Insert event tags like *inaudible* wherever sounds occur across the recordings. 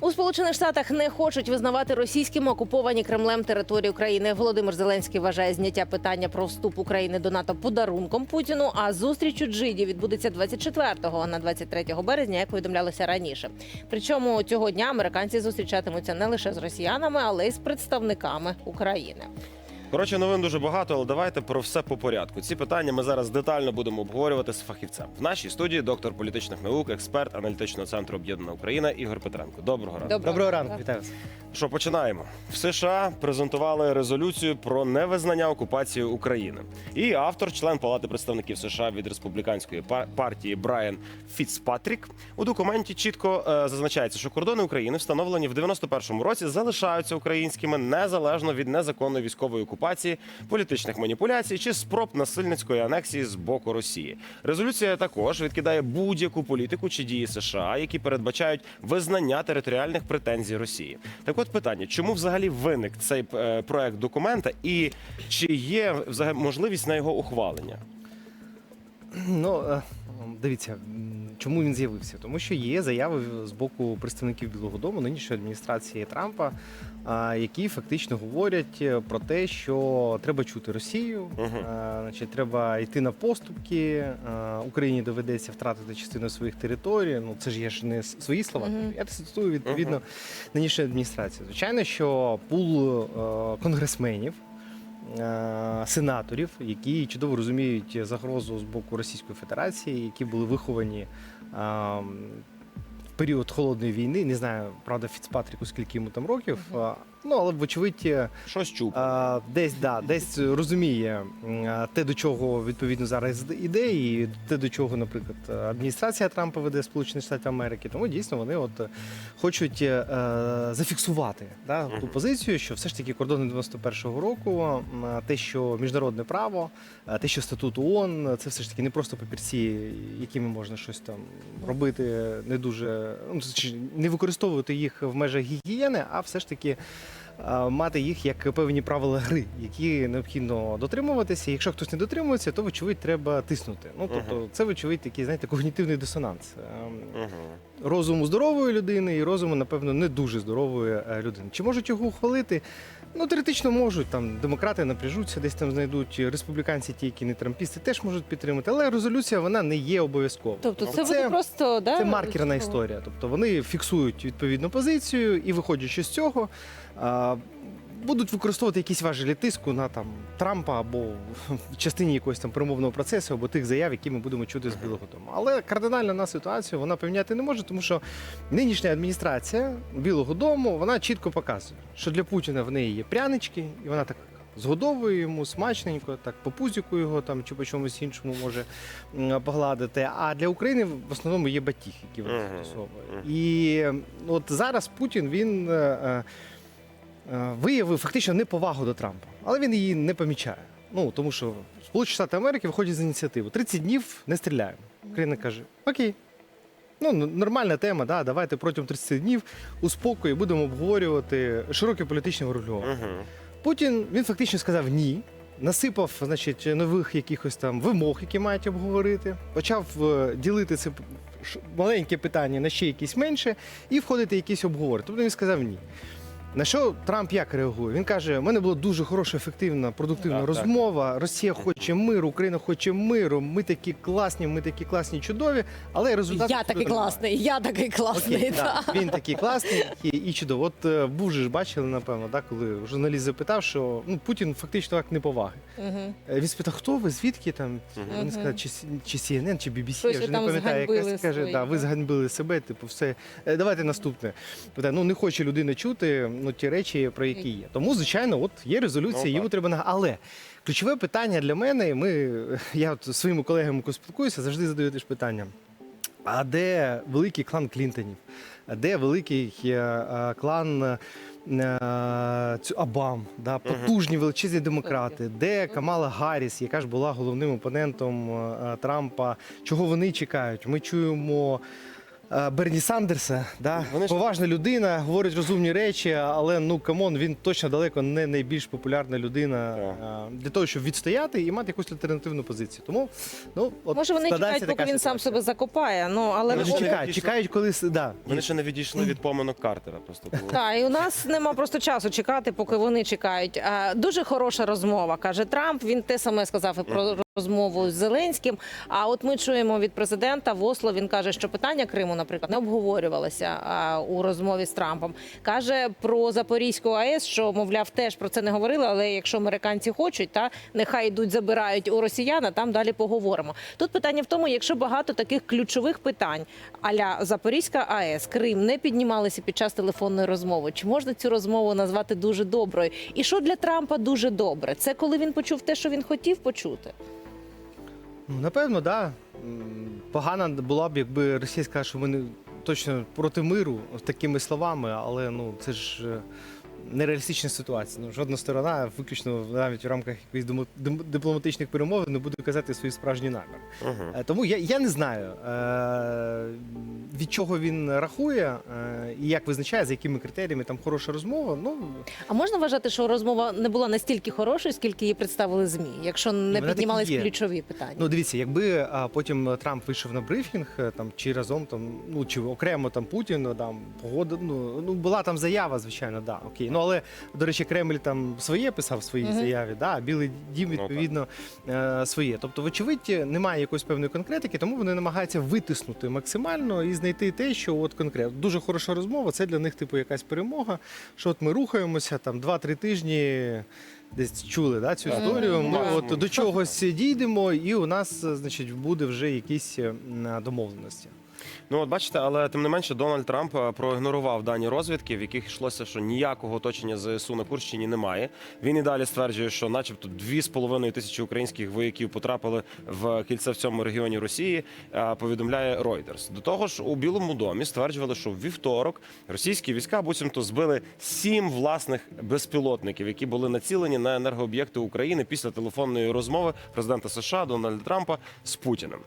У Сполучених Штатах не хочуть визнавати російськими окуповані Кремлем території України. Володимир Зеленський вважає зняття питання про вступ України до НАТО подарунком Путіну. А зустріч у Джиді відбудеться 24-го на 23 березня, як повідомлялося раніше. Причому цього дня американці зустрічатимуться не лише з росіянами, але й з представниками України. Коротше, новин дуже багато, але давайте про все по порядку. Ці питання ми зараз детально будемо обговорювати з фахівцем. В нашій студії доктор політичних наук, експерт аналітичного центру Об'єднана Україна Ігор Петренко. Доброго ранку. Доброго Доброго ранку. вітаю вас. Що починаємо? В США презентували резолюцію про невизнання окупації України. І автор, член Палати представників США від республіканської пар- партії Брайан Фіцпатрік у документі чітко е, зазначається, що кордони України, встановлені в 91-му році, залишаються українськими незалежно від незаконної військової окупації, політичних маніпуляцій чи спроб насильницької анексії з боку Росії. Резолюція також відкидає будь-яку політику чи дії США, які передбачають визнання територіальних претензій Росії. Так от питання: чому взагалі виник цей е, проект документа, і чи є взагалі можливість на його ухвалення? Ну е, дивіться, чому він з'явився? Тому що є заяви з боку представників Білого Дому нинішньої адміністрації Трампа, які фактично говорять е, про те, що треба чути Росію, Мгм. значить, треба йти на поступки. Україні доведеться втратити частину своїх територій. Ну це ж є ж не свої слова. Я цитую відповідно нинішньої адміністрації. Звичайно, що пул е, конгресменів. Е, Сенаторів, які чудово розуміють загрозу з боку Російської Федерації, які були виховані в період холодної війни. Не знаю, правда, Фіцпатріку скільки йому там років. Ну але вочевидь, е, Щось чув. а, десь да, десь розуміє а, те, до чого відповідно зараз іде, і те, до чого, наприклад, адміністрація Трампа веде Сполучених Штатів Америки. Тому дійсно вони от е, хочуть е, е, зафіксувати да, ту позицію, що все ж таки кордони 91-го року, те, що міжнародне право, те, що статут ООН, це все ж таки не просто папірці, якими можна щось там робити, не дуже ну, не використовувати їх в межах гігієни, а все ж таки мати їх як певні правила гри, які необхідно дотримуватися. Якщо хтось не дотримується, то вочевидь треба тиснути. Ну тобто, це вочевидь такий, знаєте, когнітивний дисонанс. Ем. Розуму здорової людини і розуму, напевно, не дуже здорової е, людини. Чи можуть його ухвалити? Ну, теоретично можуть. Там демократи напряжуться, десь там знайдуть республіканці, ті, які не трампісти, теж можуть підтримати. Але резолюція вона не є обов'язковою. Тобто, це, це, буде просто да це маркерна історія. Тобто вони фіксують відповідну позицію і, виходячи з цього, будуть використовувати якісь важелі тиску на там Трампа або в частині якогось там перемовного процесу, або тих заяв, які ми будемо чути з Білого Дому. Але кардинально на ситуацію вона поміняти не може, тому що нинішня адміністрація Білого Дому вона чітко показує, що для Путіна в неї є прянички, і вона так. Згодовує йому смачненько, так по пузіку його там чи по чомусь іншому може погладити. А для України в основному є батіг, які застосовує. Мгм. І от зараз Путін він е, е, виявив фактично неповагу до Трампа, але він її не помічає. Ну тому що Сполучені Штати Америки виходять з ініціативу. 30 днів не стріляємо. Україна каже: Окей. Ну, нормальна тема, да, давайте протягом 30 днів у спокої будемо обговорювати широке політичне врегулювання. Угу. Потім він фактично сказав ні. Насипав, значить, нових якихось там вимог, які мають обговорити. Почав е, ділити це маленьке питання на ще якісь менше і входити в якісь обговорення. Тобто він сказав ні. На що Трамп як реагує? Він каже: у мене була дуже хороша, ефективна, продуктивна Так, так. розмова. Росія хоче миру, Україна хоче миру. Ми такі класні, ми такі класні, чудові, але результат Я такий класний, я такий класний. Окей, да. да. Він такий класний і, і чудово. От був же ж бачили, напевно, да, коли журналіст запитав, що ну Путін фактично так неповаги. Е, Він спитав, хто ви, звідки там? Мгм. Він сказав, чи, чи CNN, чи BBC, я вже не пам'ятаю. Якась каже, да, ви зганьбили себе, типу, все. Е, Давайте наступне. Ну не хоче людина чути ну, ті речі, про які є. Тому, звичайно, от є резолюція, Ну, її так. треба на. Але ключове питання для мене, ми, *laughs* я от зі своїми колегами спілкуюся, завжди задаю теж питання. А де великий клан Клінтонів? А Де великий е, е, клан е, цю- Обам, да, потужні величезні демократи? Де Камала Гарріс, яка ж була головним опонентом е, Трампа? Чого вони чекають? Ми чуємо е, Берні Сандерса, да? Вони ж- поважна людина, говорить розумні речі, але ну камон, він точно далеко не найбільш популярна людина Так. е, для того, щоб відстояти і мати якусь альтернативну позицію. Тому ну от Може, вони складається чекають, поки така він сам ситуація. себе закопає. Ну але Вони ж- чекають, чекають, коли с- да. Вони ще не відійшли від поминок Картера. Просто було. Так, і у нас нема просто часу чекати, поки вони чекають. А, Дуже хороша розмова, каже Трамп. Він те саме сказав і про розмову з Зеленським. А от ми чуємо від президента в Осло. Він каже, що питання Криму, наприклад, не обговорювалося у розмові з Трампом. Каже про Запорізьку АЕС, що мовляв, теж про це не говорили. Але якщо американці хочуть, та нехай йдуть, забирають у росіян, там далі поговоримо. Тут питання в тому, якщо багато таких ключових питань, аля Запорізька АЕС, Крим не піднімалися під час телефонної розмови. Чи можна цю розмову назвати дуже доброю? І що для Трампа дуже добре? Це коли він почув те, що він хотів почути. Ну, Напевно, да. Погана була б, якби Росія сказала, що ми не точно проти миру такими словами, але ну це ж е, нереалістична ситуація. Ну, жодна сторона, виключно навіть в рамках якихось дипломатичних перемовин, не буде казати свої справжні наміри. Е, Тому я, я не знаю, е, від чого він рахує е, і як визначає, за якими критеріями там хороша розмова. Ну, А можна вважати, що розмова не була настільки хорошою, скільки її представили змі, якщо не піднімались ключові питання? Ну, дивіться, якби потім Трамп вийшов на брифінг, там чи разом там, ну чи окремо там Путін, там погода. Ну, ну була там заява, звичайно, да, окей. Ну але до речі, Кремль там своє писав в своїй заяві, да, а Білий Дім Ну, відповідно е, своє. Тобто, вочевидь, немає якоїсь певної конкретики, тому вони намагаються витиснути максимально і знайти те, що от конкретно дуже хороша розмова. Це для них типу якась перемога. Що от ми рухаємося там 2-3 тижні. Десь чули да, цю історію. Ми от до чогось дійдемо, і у нас, е, значить, буде вже якісь е, домовленості. Ну от бачите, але тим не менше Дональд Трамп е, проігнорував дані розвідки, в яких йшлося, що ніякого оточення ЗСУ на Курщині немає. Він і далі стверджує, що, начебто, дві з половиною тисячі українських вояків потрапили в кільце в цьому регіоні Росії. е, Повідомляє Reuters. До того ж, у Білому домі стверджували, що в вівторок російські війська буцімто збили сім власних безпілотників, які були націлені на енергооб'єкти України після телефонної розмови президента США Дональда Трампа з Путіним.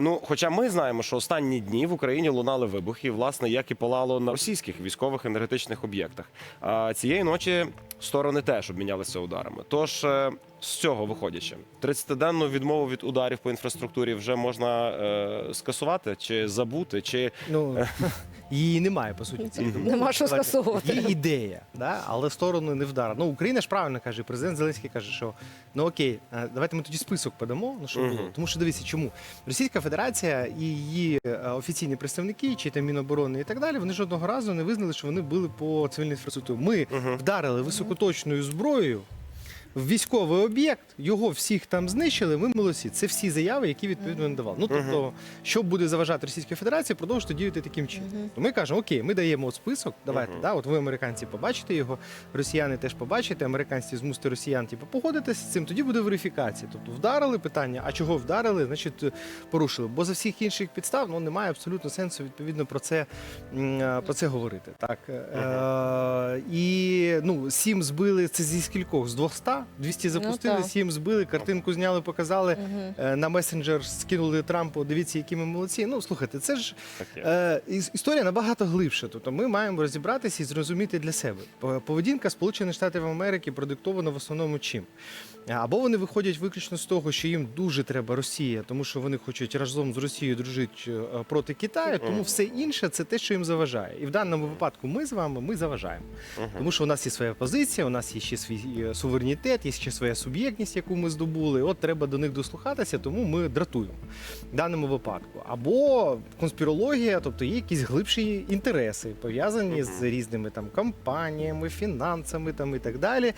Ну, хоча ми знаємо, що останні дні в Україні лунали вибухи, власне, як і палало на російських військових енергетичних об'єктах. А цієї ночі сторони теж обмінялися ударами. Тож е, з цього виходячи, 30-денну відмову від ударів по інфраструктурі вже можна е, скасувати чи забути, чи Ну її немає по суті. цієї. Нема що Давайте. скасовувати. Є ідея, да? але сторони не вдар. Ну Україна ж правильно каже. Президент Зеленський каже, що ну окей, е, давайте ми тоді список подамо. Ну що Мгм. було. Тому що дивіться, чому Російська Федерація і її е, офіційні представники, чи там Міноборони і так далі, вони жодного разу не визнали, що вони били по цивільній інфраструктурі. Ми Мгм. вдарили високоточною зброєю. В військовий об'єкт його всіх там знищили. Ми молодці. Це всі заяви, які відповідно не давали. Ну тобто, що буде заважати Російській Федерації, продовжити діяти таким чином. То ми кажемо, окей, ми даємо от список. Давайте, да, от ви американці побачите його, росіяни теж побачите, американці змусите росіян типу, погодитися з цим. Тоді буде верифікація. Тобто вдарили питання, а чого вдарили, значить е, порушили. Бо за всіх інших підстав ну немає абсолютно сенсу відповідно про це е, про це говорити. Так е, і ну сім збили це зі скількох? З 200? 200 запустили, так. сім збили, картинку зняли, показали. Е, На месенджер скинули Трампу. Дивіться, які ми молодці. Ну слухайте, це ж таке. Е, іс- історія набагато глибша. Тобто ми маємо розібратися і зрозуміти для себе. П- Поведінка Сполучених Штатів Америки продиктована в основному чим? Або вони виходять виключно з того, що їм дуже треба Росія, тому що вони хочуть разом з Росією дружити е, проти Китаю, тому все інше це те, що їм заважає. І в даному випадку ми з вами ми заважаємо. Тому що у нас є своя позиція, у нас є ще свій е, суверенітет, є ще своя суб'єктність, яку ми здобули. От треба до них дослухатися, тому ми дратуємо в даному випадку. Або конспірологія, тобто є якісь глибші інтереси, пов'язані з різними там компаніями, фінансами там і так далі,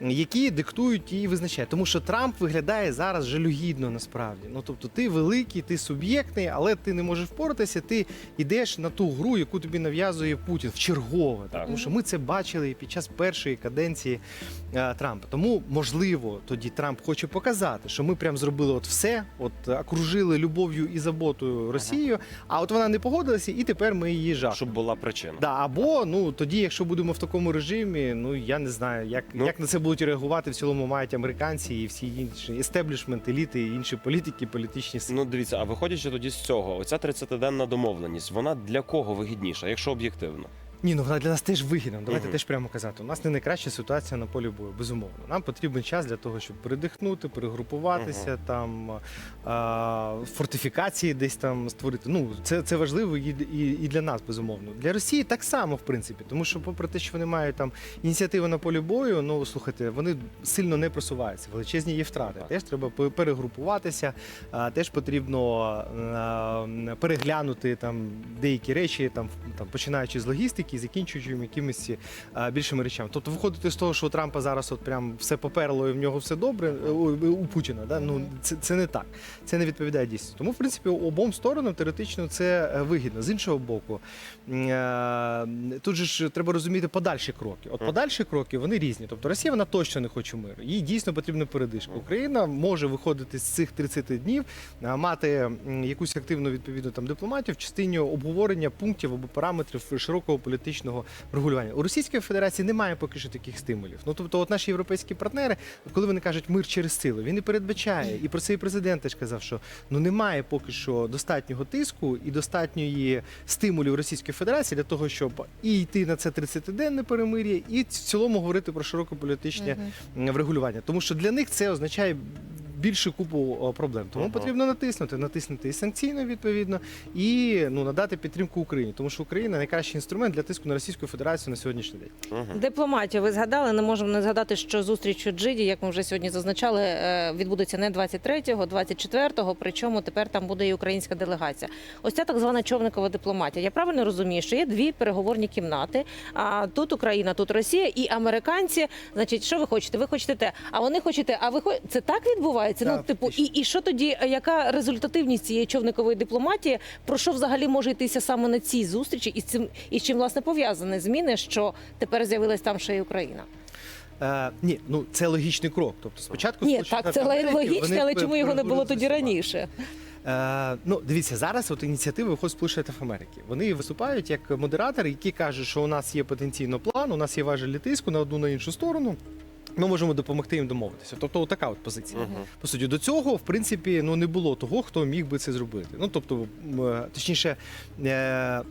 які диктують і визначають. Тому що Трамп виглядає зараз жалюгідно насправді. Ну тобто, ти великий, ти суб'єктний, але ти не можеш впоратися. Ти йдеш на ту гру, яку тобі нав'язує Путін в чергове. Так. Тому що ми це бачили і під час першої каденції е, Трампа. Тому можливо, тоді Трамп хоче показати, що ми прям зробили от все, от окружили любов'ю і заботою Росію, а от вона не погодилася, і тепер ми її жахнемо. Щоб була причина. Да, або ну тоді, якщо будемо в такому режимі, ну я не знаю, як, Ну. як на це будуть реагувати в цілому мають американці і всі інші естеблішмент, еліти, і інші політики, політичні сили. Ну дивіться, а виходячи тоді з цього, оця 30-денна домовленість, вона для кого вигідніша, якщо об'єктивно? Ні, ну вона для нас теж вигідна. Давайте Мгм. теж прямо казати. У нас не найкраща ситуація на полі бою, безумовно. Нам потрібен час для того, щоб передихнути, перегрупуватися, там а, фортифікації десь там створити. Ну це, це важливо і, і, і для нас, безумовно. Для Росії так само, в принципі, тому що, попри те, що вони мають там ініціативи на полі бою, ну слухайте, вони сильно не просуваються. Величезні є втрати. Так. Теж треба пе- перегрупуватися, а, теж потрібно а, переглянути там деякі речі, там, там починаючи з логістики, закінчуючи якимись а, більшими речами. Тобто виходити з того, що у Трампа зараз от прям все поперло і в нього все добре е, у, у Путіна. Да? Ну це, це не так. Це не відповідає дійсності. Тому, в принципі, обом сторонам теоретично це е, вигідно. З іншого боку, е, тут же ж треба розуміти подальші кроки. От подальші кроки вони різні. Тобто Росія вона точно не хоче миру. Їй дійсно потрібна передишка. Україна може виходити з цих 30 днів, мати якусь активну відповідну там дипломатію в частині обговорення пунктів або параметрів широкого політичного регулювання. У Російської Федерації немає поки що таких стимулів. Ну тобто, от наші європейські партнери, коли вони кажуть мир через силу, він і передбачає. І про це і президент теж казав, що ну немає поки що достатнього тиску і достатньої стимулів Російської Федерації для того, щоб і йти на це 30-денне перемир'я, і в цілому говорити про широке політичне врегулювання. Тому що для них це означає. Більшу купу проблем, тому Ага. потрібно натиснути, натиснути і санкційно відповідно, і ну надати підтримку Україні, тому що Україна найкращий інструмент для тиску на Російську Федерацію на сьогоднішній день. Угу. Дипломатію ви згадали. Не можемо не згадати, що зустріч у Джиді, як ми вже сьогодні зазначали, е, відбудеться не 23-го, 24-го, Причому тепер там буде і українська делегація. Ось ця так звана човникова дипломатія. Я правильно розумію, що є дві переговорні кімнати. А тут Україна, тут Росія і американці. Значить, що ви хочете? Ви хочете те, а вони хочете. А ви хо- це так відбувається? Ну, Так, типу, і, і що тоді? Яка результативність цієї човникової дипломатії? Про що взагалі може йтися саме на цій зустрічі? І з цим і з чим власне пов'язані зміни, що тепер з'явилась там ще й Україна? Е, ні, ну це логічний крок. Тобто спочатку Ні, так це Америки, логічно, але чому його не було тоді раніше? Е, ну, дивіться, зараз от ініціативи виходить Сполучених Штатів Америки. Вони виступають як модератори, які кажуть, що у нас є потенційно план, у нас є важелі тиску на одну на іншу сторону. Ми можемо допомогти їм домовитися. Тобто, така от позиція. Мгм. По суті, до цього, в принципі, ну не було того, хто міг би це зробити. Ну тобто, е, точніше, е,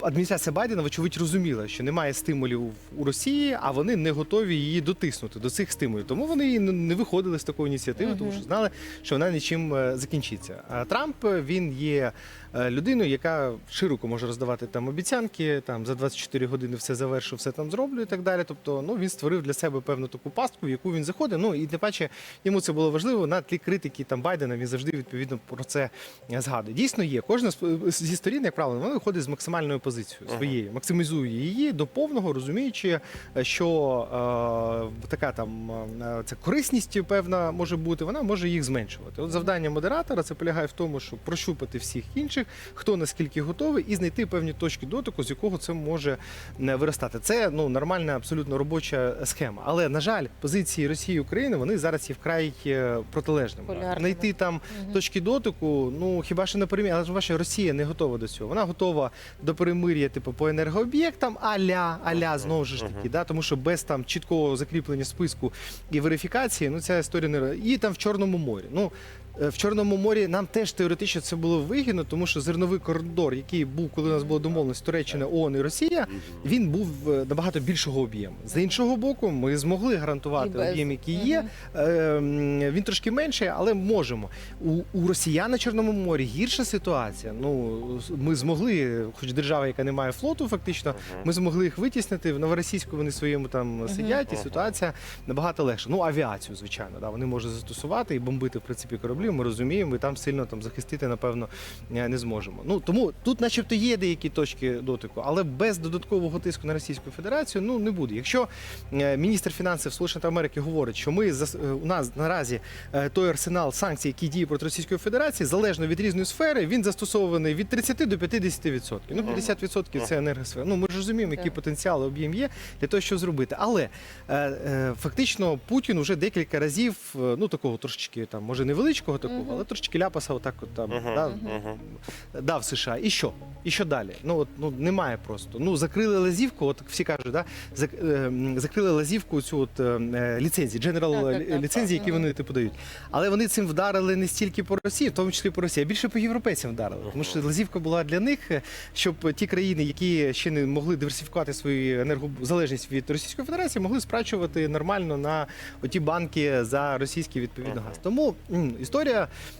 адміністрація Байдена, вочевидь, розуміла, що немає стимулів у Rосії, а вони не готові її дотиснути до цих стимулів. Тому вони і не- виходили з такої ініціативи, тому що знали, що вона нічим е, закінчиться. А Трамп він є е, людиною, яка широко може роздавати там обіцянки, там за 24 години все завершу, все там зроблю і так далі. Тобто, ну він створив для себе певну таку пастку, в яку він заходить. Ну і тим паче йому це було важливо на тлі критики там Байдена. Він завжди відповідно про це згадує. Дійсно є. Кожна з- зі сторін, як правило, вона виходить з максимальною позицією Ага. своєю, максимізує її до повного, розуміючи, що е, така там е, ця корисність певна може бути, вона може їх зменшувати. От завдання модератора це полягає в тому, щоб прощупати всіх інших, хто наскільки готовий, і знайти певні точки дотику, з якого це може е, виростати. Це ну нормальна, абсолютно робоча схема. Але на жаль, позиції Росії і України вони зараз є вкрай е, протилежними. Полярними. Знайти там точки дотику, ну хіба що на перемір'я, але ж бачите, Росія не готова до цього. Вона готова до перемир'я, типу, по енергооб'єктам, аля, аля, знову ж таки, да, тому що без там чіткого закріплення списку і верифікації, ну ця історія не і там в Чорному морі. Ну в Чорному морі нам теж теоретично це було вигідно, тому що зерновий коридор, який був, коли у нас була домовленість Туреччина, ООН і Росія, він був е, набагато більшого об'єму. З іншого боку, ми змогли гарантувати без. об'єм, який є. Е, Він трошки менший, але можемо. У, у росіян на Чорному морі гірша ситуація. Ну ми змогли, хоч держава, яка не має флоту, фактично, ми змогли їх витіснити. В новоросійську вони своєму там сидять, і ситуація набагато легша. Ну, авіацію, звичайно, да, вони можуть застосувати і бомбити в принципі кораблі. Кораблів. Ми розуміємо, і там сильно там захистити, напевно, е, не зможемо. Ну тому тут, начебто, є деякі точки дотику, але без додаткового тиску на Російську Федерацію ну не буде. Якщо е, міністр фінансів Сполучених Америки говорить, що ми е, у нас наразі той арсенал санкцій, який діє проти Російської Федерації, залежно від різної сфери, він застосований від 30 до 50%. Ну 50% це енергосфера. Ну ми ж розуміємо, який Так. потенціал об'єм є для того, щоб зробити. Але фактично Путін уже декілька разів, ну такого трошечки там, може невеличкого такого, Мгм. але трошечки ляпаса, отак от там да, мгм. дав США. І що? І що далі? Ну от ну немає просто. Ну закрили лазівку, от всі кажуть, да, зак- е, закрили лазівку цю от е, е, ліцензії, General Так, так, так, ліцензії, так. які вони типу дають. Але вони цим вдарили не стільки по Росії, в тому числі по Росії, а більше по європейцям вдарили. Тому що лазівка була для них, е, щоб ті країни, які ще не могли диверсифікувати свою енергозалежність від Російської Федерації, могли сплачувати нормально на оті банки за російський відповідно газ. Тому м, історія,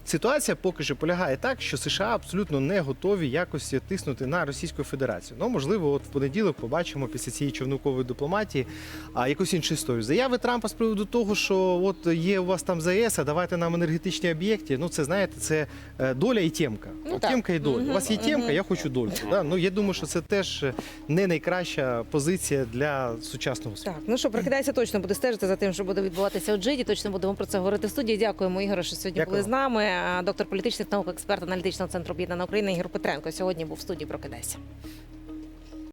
ситуація поки що полягає так, що США абсолютно не готові якось тиснути на Російську Федерацію. Ну можливо, от в понеділок побачимо після цієї човникової дипломатії а якусь іншу історію. Заяви Трампа з приводу того, що от є у вас там ЗАЕС, а давайте нам енергетичні об'єкти. Ну це знаєте, це е, доля і тємка. Ну, тємка і доля. Мгм, У вас є тємка, мгм. я хочу долю. Да? Ну я думаю, що це теж е, не найкраща позиція для сучасного світу. Так, ну що, прокидайся точно буде стежити за тим, що буде відбуватися у Джиді. Точно будемо про це говорити в студії. Дякуємо, Ігоре, що сьогодні Дякую. Були з нами. Доктор політичних наук, експерт аналітичного центру Об'єднана Україна Ігор Петренко сьогодні був в студії. Прокидайся.